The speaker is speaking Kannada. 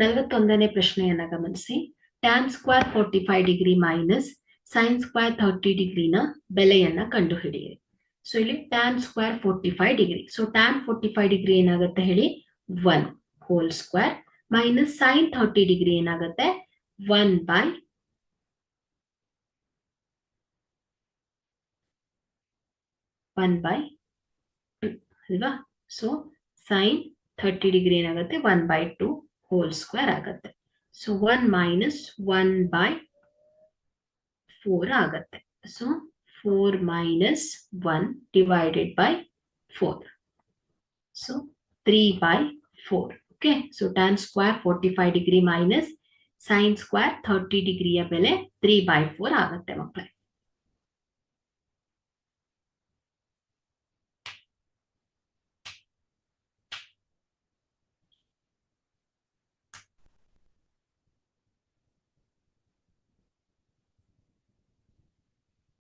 ನಲವತ್ತೊಂದನೇ ಪ್ರಶ್ನೆಯನ್ನ ಗಮನಿಸಿ. Tan square forty five degree minus sine square thirty ಡಿಗ್ರಿನ ಬೆಲೆಯನ್ನ ಕಂಡುಹಿಡಿಯಿರಿ. ಸೊ ಇಲ್ಲಿ tan square forty five degree so tan forty five degree ಏನಾಗುತ್ತೆ ಹೇಳಿ? One whole square minus sine thirty degree ಏನಾಗುತ್ತೆ? ಒನ್ ಬೈ ಒನ್ ಬೈ ಅಲ್ವಾ? ಸೊ ಸೈನ್ ಥರ್ಟಿ ಡಿಗ್ರಿ ಏನಾಗುತ್ತೆ? One by two whole square ಆಗುತ್ತೆ so one minus one by four ಆಗುತ್ತೆ so four minus one divided by four so three by four okay so tan square forty five degree minus sine square thirty ಡಿಗ್ರಿಯ ಬೆಲೆ ತ್ರೀ ಬೈ ಫೋರ್ ಆಗುತ್ತೆ ಮಕ್ಕಳೇ